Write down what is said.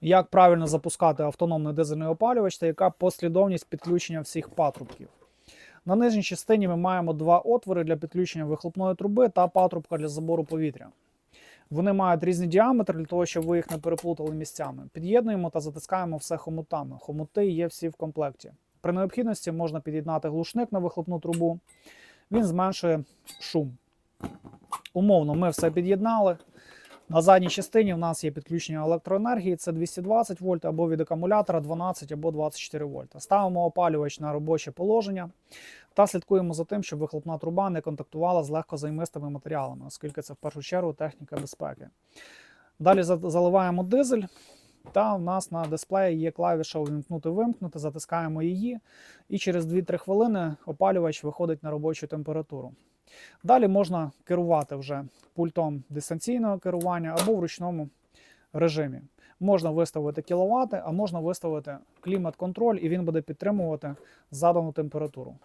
як правильно запускати автономний дизельний опалювач та яка послідовність підключення всіх патрубків. На нижній частині ми маємо два отвори для підключення вихлопної труби та патрубка для забору повітря. Вони мають різний діаметр для того, щоб ви їх не переплутали місцями. Під'єднуємо та затискаємо все хомутами. Хомути є всі в комплекті. При необхідності можна під'єднати глушник на вихлопну трубу. Він зменшує шум. Умовно, ми все під'єднали. На задній частині в нас є підключення електроенергії, це 220 вольт або від акумулятора 12 або 24 вольта. Ставимо опалювач на робоче положення та слідкуємо за тим, щоб вихлопна труба не контактувала з легкозаймистими матеріалами, оскільки це в першу чергу техніка безпеки. Далі заливаємо дизель, та в нас на дисплеї є клавіша увімкнути-вимкнути, затискаємо її, і через 2-3 хвилини опалювач виходить на робочу температуру. Далі можна керувати вже пультом дистанційного керування або в ручному режимі. Можна виставити кіловати, а можна виставити клімат-контроль, і він буде підтримувати задану температуру.